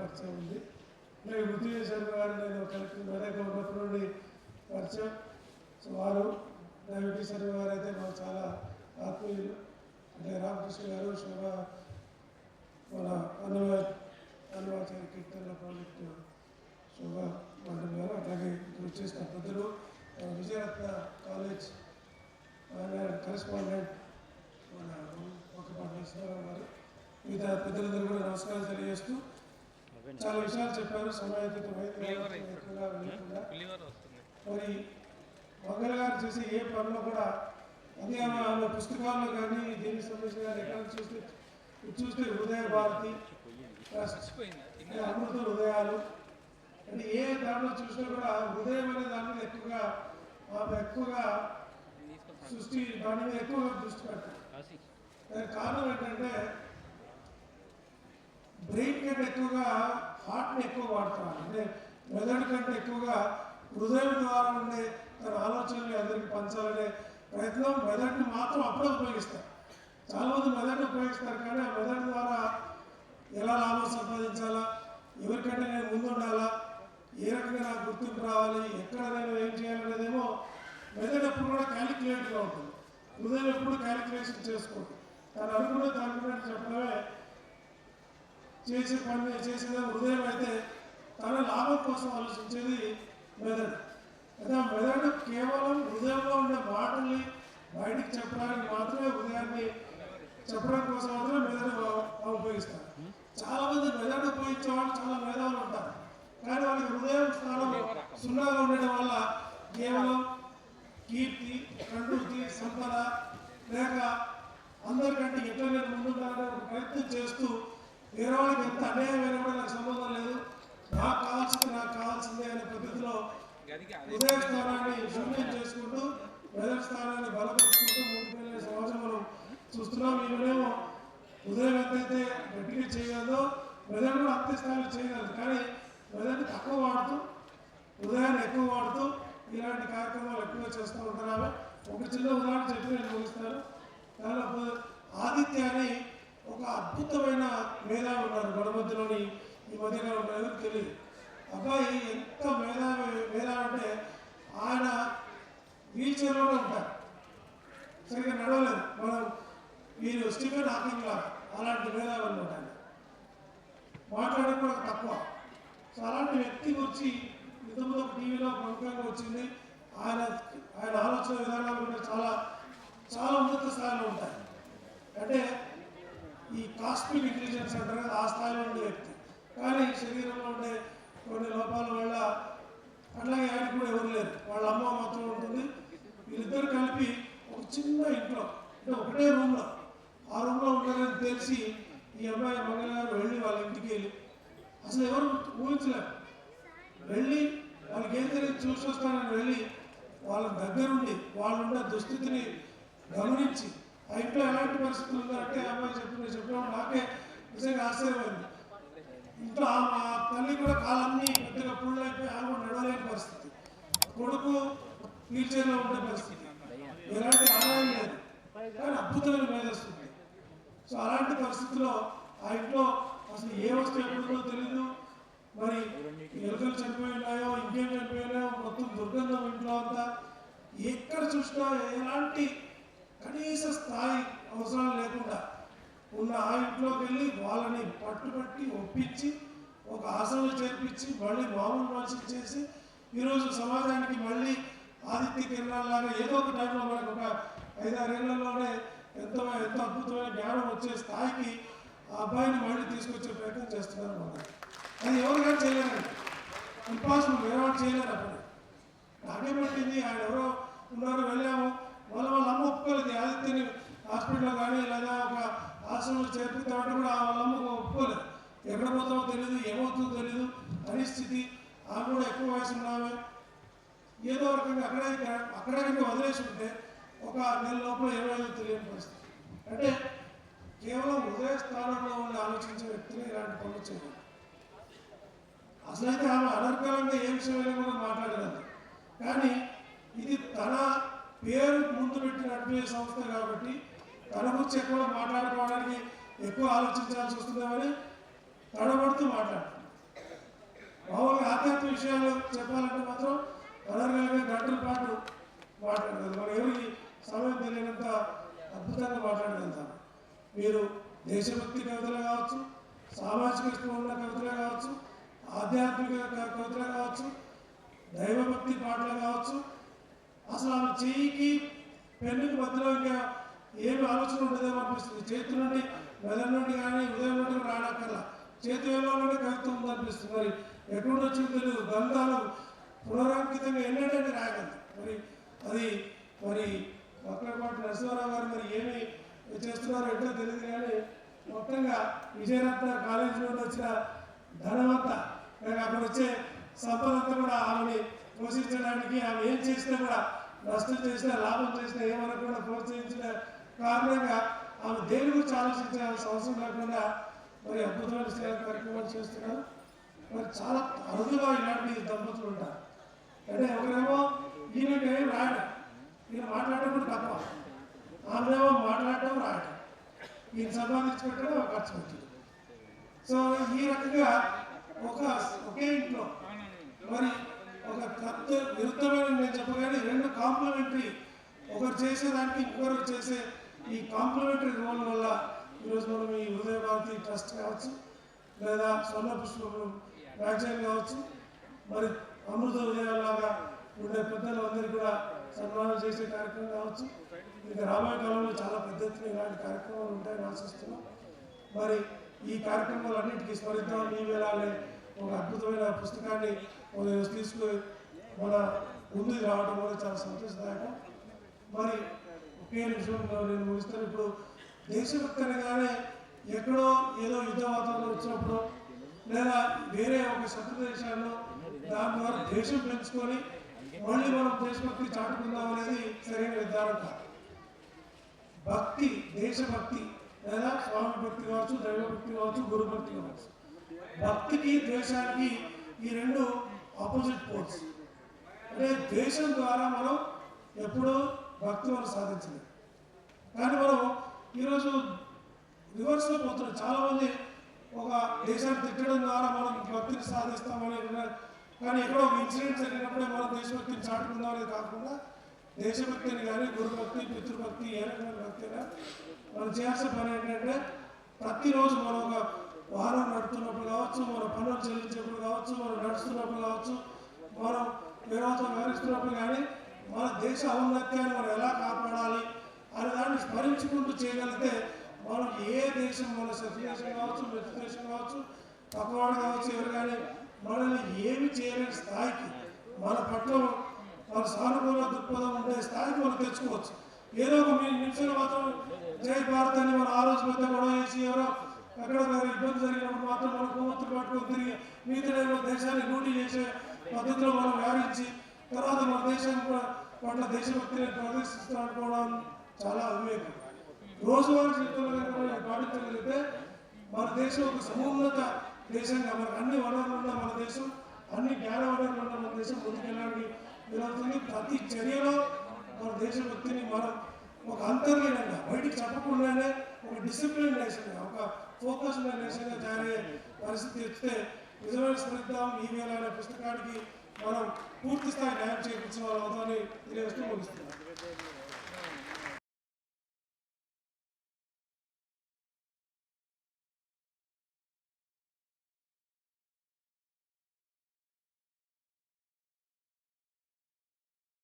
పరిచయం ఉంది. అలాగే మృత్యుంజయ శర్మ గారు నేను కలెక్టర్ మెదక్ ఉన్నప్పటి నుండి పరిచయం. సో వారు డైబెటీ శర్మ గారు అయితే మాకు చాలా ఆత్మీయులు. అంటే రామకృష్ణ గారు శోభ మన అన్నవా అన్నవాచార్య కీర్తన ప్రాజెక్టు శోభ మండలి గారు అట్లాగే ఇక్కడ వచ్చేసిన పెద్దలు విజయరత్న కాలేజ్ ఆయన కరెస్పాండెంట్ మన ఒక నరసింహారావు గారు. మిగతా పెద్దలందరూ కూడా నమస్కారం తెలియజేస్తూ చాలా విషయాలు చెప్పారు మరి మంగళ గారు చేసే ఏ పనిలో కూడా అది ఆమె పుస్తకాల్లో కానీ దీనికి సంబంధించిన కానీ ఎక్కడ చూస్తే చూస్తే హృదయ భారతి అమృత హృదయాలు. అంటే ఏ దాంట్లో చూసినా కూడా హృదయం అనే దాని మీద ఎక్కువగా ఆమె ఎక్కువగా సృష్టి దాని మీద ఎక్కువగా దృష్టి పెడతారు దానికి కారణం ఏంటంటే బ్రెయిన్ కంటే ఎక్కువగా హార్ట్ని ఎక్కువ వాడతారు. అంటే మెదడు కంటే ఎక్కువగా హృదయం ద్వారా ఉండే తన ఆలోచనలు అందరికీ పంచాలనే ప్రయత్నం మెదడుని మాత్రం అప్పుడే ఉపయోగిస్తారు. చాలామంది మెదడుని ఉపయోగిస్తారు కానీ ఆ మెదడు ద్వారా ఎలా లాభం సంపాదించాలా ఎవరికంటే నేను ముందు ఉండాలా ఏ రకంగా నాకు గుర్తింపు రావాలి ఎక్కడ నేను ఏం చేయాలనేదేమో మెదడు ఎప్పుడు కూడా క్యాలిక్యులేట్గా ఉంటుంది. హృదయం ఎప్పుడు క్యాలిక్యులేషన్ చేసుకోండి తను అనుకున్న దాని గురించి చెప్పడమే చేసే పని చేసేదా హృదయం అయితే తన లాభం కోసం ఆలోచించేది మెదడు. అయితే ఆ మెదడు కేవలం హృదయంలో ఉండే మాటల్ని బయటికి చెప్పడానికి మాత్రమే హృదయాన్ని చెప్పడం కోసం మాత్రమే మెదడు ఉపయోగిస్తారు. చాలా మంది మెదడు ఉపయోగించే వాళ్ళు చాలా మేధావులు ఉంటారు. కానీ వాళ్ళకి హృదయం స్థానం సున్నాగా ఉండడం వల్ల కేవలం కీర్తి కండూర్తి సంపద లేక అందరికంటే ఎట్లా నేను ముందుండాలని ప్రయత్నం చేస్తూ వేరే వాళ్ళకి ఎంత అన్యాయమైన కూడా నాకు సంబంధం లేదు. నాకు కావాల్సింది నాకు కావాల్సిందే అనే పద్ధతిలో ఉదయ స్థానాన్ని శూన్యం చేసుకుంటూ మెదడు స్థానాన్ని బలపరుచుకుంటూ ముందుకు వెళ్ళే సమాజం మనం చూస్తున్నాం. ఈమెనేమో ఉదయం ఎంతైతే గట్టిగా చేయగలదో ప్రజలు కూడా అంతే స్థాయిలో చేయగలదు. కానీ ప్రజలు తక్కువ వాడుతూ ఉదయాన్ని ఎక్కువ వాడుతూ ఇలాంటి కార్యక్రమాలు ఎక్కువ చేస్తూ ఉంటారు ఆమె ఒక చిన్న ఉదాహరణ చెప్పి నేను ముగిస్తాను దానిలో ఆదిత్య అని ఒక అద్భుతమైన మేధావి ఉన్నారు గణమధ్యలోని ఈ మధ్యకాలం లేదు తెలియదు. అబ్బాయి ఎంత మేధావి మేధావి అంటే ఆయన వీల్ చైర్లోనే ఉంటారు. సరిగ్గా నడవలేదు. మనం మీరు స్టీఫెన్ హాకింగ్ లాగా అలాంటి మేధావి అనమాట మాట్లాడడం కూడా తక్కువ. సో అలాంటి వ్యక్తి గురించి ఇంతకుముందు ఒక టీవీలో ప్రముఖంగా వచ్చింది. ఆయన ఆయన ఆలోచన విధానాలు కూడా చాలా చాలా ఉన్నత స్థాయిలో ఉంటాయి. అంటే ఈ కాస్మిక్ ఇంటెలిజెన్స్ అంటారు కదా ఆ స్థాయిలో ఉండే వ్యక్తి. కానీ శరీరంలో ఉండే కొన్ని లోపాల వల్ల అట్లాగే ఆయనకు కూడా ఎవరు లేరు. వాళ్ళ అమ్మ మాత్రం ఉంటుంది. వీళ్ళిద్దరు కలిపి ఒక చిన్న ఇంట్లో అంటే ఒకటే రూమ్లో. ఆ రూమ్లో ఉండాలని తెలిసి ఈ అమ్మాయి మంగళ గారు వెళ్ళి వాళ్ళ ఇంటికి వెళ్ళి అసలు ఎవరు ఊహించలేరు. వెళ్ళి వాళ్ళకి ఏం తెలియదు చూసి వస్తానని వెళ్ళి వాళ్ళ దగ్గరుండి వాళ్ళున్న దుస్థితిని గమనించి ఇంట్లో ఎలాంటి పరిస్థితులు ఉందంటే అమ్మాయి చెప్పిన చెప్పడం నాకే నిజంగా ఆశ్చర్యమైంది. ఇంట్లో మా తల్లి కూడా కాలన్నీ పెద్దగా పుళ్ళు అయిపోయి ఆమె నడవలేని పరిస్థితి. కొడుకు వీల్చైర్లో ఉండే పరిస్థితి. ఎలాంటి ఆదాయం లేదు. కానీ అద్భుతమైన మేధస్తుంది సో అలాంటి పరిస్థితిలో ఆ ఇంట్లో అసలు ఏ వస్తువు ఎక్కడుందో తెలియదు మరి ఎలుకలు చనిపోయి ఉన్నాయో ఇంకేం చనిపోయినాయో మొత్తం దుర్గంధం ఇంట్లో అంతా. ఎక్కడ చూసినా ఎలాంటి కనీస స్థాయి అవసరం లేకుండా ఉన్న ఆ ఇంట్లోకి వెళ్ళి వాళ్ళని పట్టుబట్టి ఒప్పించి ఒక ఆసనలు చేర్పించి మళ్ళీ మామూలు మనుషులు చేసి ఈరోజు సమాజానికి మళ్ళీ ఆదిత్య కిరణాలాగా ఏదో ఒక టైంలో మనకు ఒక ఐదారేళ్ళలోనే ఎంతో ఎంతో అద్భుతమైన జ్ఞానం వచ్చే స్థాయికి ఆ అబ్బాయిని మళ్ళీ తీసుకొచ్చే ప్రయత్నం చేస్తున్నారు మనం అది ఎవరు చేయలేరు. ఇంపాసిబుల్ వేరే వాళ్ళు చేయలేరు అప్పుడు. నాకేం పట్టింది? ఆయన ఎవరో ఉన్నారు వెళ్ళాము. వాళ్ళ వాళ్ళు అమ్మ ఒప్పుకోలేదు. ఆదిత్యని హాస్పిటల్లో కానీ లేదా ఒక ఆశ్రమంలో చేర్పిస్తామంటే కూడా వాళ్ళ అమ్మకు ఒప్పుకోలేదు. ఎక్కడ పోతామో తెలియదు ఏమవుతుందో తెలియదు పరిస్థితి ఆమె కూడా ఎక్కువ వయసు ఉన్నామే ఏదో రకంగా అక్కడే అక్కడే కనుక వదిలేసి ఉంటే ఒక నెల లోపల ఏమైందో తెలియని పరిస్థితి. అంటే కేవలం హృదయ స్థానంలో ఉండి ఆలోచించే వ్యక్తులు ఇలాంటి పనులు చేయాలి. అసలైతే ఆమె అనర్గళంగా ఏ విషయమైనా కూడా మాట్లాడలేదు. కానీ ఇది తన పేరు ముందు పెట్టిన సంస్థ కాబట్టి తన గురించి ఎక్కువ మాట్లాడుకోవడానికి ఎక్కువ ఆలోచించాల్సి వస్తుందేమని తడబడుతూ మాట్లాడుతున్నాం మామూలుగా ఆధ్యాత్మిక విషయాలు చెప్పాలంటే మాత్రం పదహారు గంటల పాటు మాట్లాడగలరు. మనం ఎవరికి సమయం తెలియనంత అద్భుతంగా మాట్లాడగలుగుతాం మీరు దేశభక్తి కవితలు కావచ్చు సామాజిక ఉన్న కవితలు కావచ్చు ఆధ్యాత్మిక క- కవితలు కావచ్చు దైవభక్తి పాటలు కావచ్చు అసలు ఆమె చెయ్యికి పెన్నుకి మధ్యలో ఇంకా ఏమి ఆలోచన ఉండదేమో అనిపిస్తుంది. చేతి నుండి మెదడు నుండి కానీ ఉదయం నుండి రానక్కర్లా చేతి వేలోనే కవిత్వం ఉందనిపిస్తుంది. మరి ఎక్కడ వచ్చిందో తెలియదు. గంధాలు పునరాంకితంగా ఎన్నడంటే రాయగలదు మరి అది మరి ఒక్కపాటి నరసింహారావు గారు మరి ఏమి చేస్తున్నారో ఎట్లా తెలియదు కానీ మొత్తంగా విజయరత్న కాలేజీ నుండి వచ్చిన ధనమంతా అక్కడ వచ్చే సంపదంతా కూడా ఆమెని పోషించడానికి ఆమె ఏం చేసినా కూడా నష్టం చేసినా లాభం చేసినా ఏమనకుండా ప్రోత్సహించిన కారణంగా ఆమె దేని గురించి ఆలోచించాల్సిన అవసరం లేకుండా మరి అద్భుతమైన సేవ కార్యక్రమాలు చేస్తున్నారు. మరి చాలా అరుదుగా ఇలాంటి దంపతులు ఉంటారు. అంటే ఒకరేమో ఈయనకి ఏం రాయడం ఈయన మాట్లాడడం కూడా తప్ప. ఆమెదేమో మాట్లాడటం రాయడం. ఈయన సంపాదించుకుంటే ఖర్చు పెట్టింది సో ఈ రకంగా ఒక ఒకే ఇంట్లో మరి ఒక కత్త విరుద్ధమైన నేను చెప్పగానే రెండు కాంప్లిమెంటరీ ఒకరు చేసేదానికి ఇంకొకరు చేసే ఈ కాంప్లిమెంటరీ రోల్ వల్ల ఈరోజు మనం ఈ ఉదయ భారతి ట్రస్ట్ కావచ్చు లేదా స్వర్ణ పుష్పం మ్యాగజైన్ కావచ్చు మరి అమృత ఉదయాలాగా ఉండే పెద్దలు అందరికీ కూడా సన్మానం చేసే కార్యక్రమం కావచ్చు. ఇంకా రాబోయే కాలంలో చాలా పెద్ద ఎత్తున ఇలాంటి కార్యక్రమాలు ఉంటాయని ఆశిస్తున్నాం. మరి ఈ కార్యక్రమాలన్నింటికీ స్మరిద్దాం ఈ వేళాలే ఒక అద్భుతమైన పుస్తకాన్ని తీసుకుని మన ముందు రావడం కూడా చాలా సంతోషదాయకం. మరి ఒకే నిమిషంలో నేను ముగిస్తాను. ఇప్పుడు దేశభక్తి అనగానే ఎక్కడో ఏదో యుద్ధ వాతావరణం వచ్చినప్పుడు లేదా వేరే ఒక శత్రు దేశాల్లో దాని ద్వారా దేశం పెంచుకొని మళ్ళీ మనం దేశభక్తి చాటుకుందాం అనేది సరైన నిర్ధారణ కాదు. భక్తి దేశభక్తి లేదా స్వామి భక్తి కావచ్చు దైవ భక్తి కావచ్చు గురు భక్తి కావచ్చు. భక్తికి ద్వేషానికి ఈ రెండు ఆపోజిట్ పోల్స్ అంటే ద్వేషం ద్వారా మనం ఎప్పుడూ భక్తి మనం సాధించలేదు కానీ మనం ఈరోజు రివర్స్లో పోతున్నాం. చాలా మంది ఒక దేశాన్ని తిట్టడం ద్వారా మనం భక్తిని సాధిస్తామని కానీ ఎక్కడో ఒక ఇన్సిడెంట్ జరిగినప్పుడే మనం దేశభక్తిని చాటుకుందాం అనేది కాకుండా దేశభక్తిని కానీ గురుభక్తి పితృభక్తి ఏ రకమైన భక్తి అయినా మనం చేయాల్సిన పని ఏంటంటే ప్రతిరోజు మనం ఒక వాహనం నడుపుతున్నప్పుడు కావచ్చు మన పనులు చెల్లించినప్పుడు కావచ్చు మనం నడుస్తున్నప్పుడు కావచ్చు మనం వేరేతో వ్యవహరిస్తున్నప్పుడు కానీ మన దేశ ఔన్నత్యాన్ని మనం ఎలా కాపాడాలి అనే దాన్ని స్మరించుకుంటూ చేయగలిగితే మనం ఏ దేశం మన సత్యదేశం కావచ్చు మృతి దేశం కావచ్చు పక్కవాడు కావచ్చు ఎవరు కానీ మనల్ని ఏమి చేయలేని స్థాయికి మన పట్ల మన సానుకూల దృక్పథం ఉండే స్థాయికి మనం తెచ్చుకోవచ్చు. ఏదో ఒక మీ నిమిషాలు మాత్రం జై భారత్ అని మనం ఆ రోజు పెద్ద గొడవ చేసి ఎవరో ఎక్కడ ఇబ్బంది జరిగినప్పుడు మాత్రం మనం కొవ్వొత్తులు పట్టుకొని తిరిగి మిగతా దేశాన్ని డ్యూటీ చేసే పద్ధతిలో మనం వ్యవహరించి తర్వాత మన దేశం పట్ల దేశభక్తిని ప్రదర్శిస్తాం చాలా అవివేకం రోజువారీ జీవితంలో మనం పాటించగలిగితే మన దేశం ఒక సమున్నత దేశంగా మనకు అన్ని వనరులు ఉన్న మన దేశం అన్ని జ్ఞాన వనరులు ఉన్న మన దేశం ముందుకెళ్ళడానికి వీలవుతుంది ప్రతి చర్యలో మన దేశభక్తిని మనం ఒక అంతర్లీనంగా బయటికి చెప్పకుండానే ఒక డిసిప్లిన్ నేషన్గా ఒక ఫోకస్ ఉన్న నేషన్గా తయారయ్యే పరిస్థితి వస్తే నిజమైన స్మరిద్దాం ఈవేళ అనే పుస్తకానికి మనం పూర్తి స్థాయి న్యాయం చేయించిన వాళ్ళు అవుతామని తెలియజేస్తూ ముగిస్తున్నాం